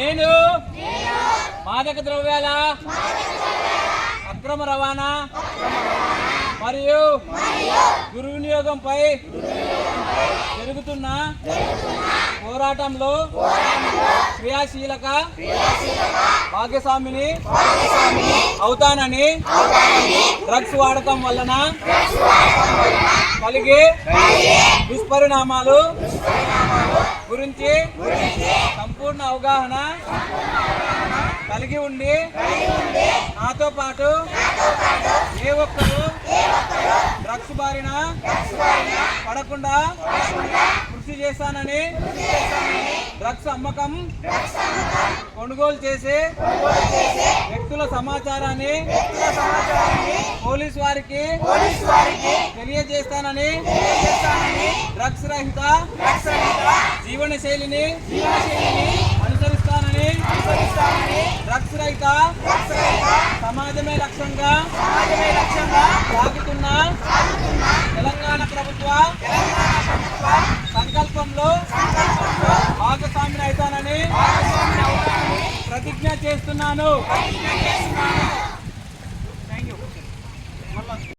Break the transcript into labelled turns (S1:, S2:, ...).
S1: నేను మాదక ద్రవ్యాల అక్రమ రవాణా మరియు దుర్వినియోగంపై జరుగుతున్న పోరాటంలో క్రియాశీలక భాగస్వామిని అవుతానని డ్రగ్స్ వాడకం వలన కలిగే దుష్పరిణామాలు గురించి సంపూర్ణ అవగాహన కలిగి ఉండి నాతో పాటు ఏ ఒక్కరు డ్రగ్స్ బారిన పడకుండా కృషి చేస్తానని డ్రగ్స్ అమ్మకం కొనుగోలు చేసే వ్యక్తుల సమాచారాన్ని పోలీస్ వారికి తెలియజేస్తానని డ్రగ్స్ రహిత జీవన శైలిని డ్రగ్స్ రహిత సమాజమే లక్ష్యంగా సాగుతున్న తెలంగాణ ప్రభుత్వ సంకల్పంలో భాగస్వామిని అవుతానని ప్రతిజ్ఞ చేస్తున్నాను.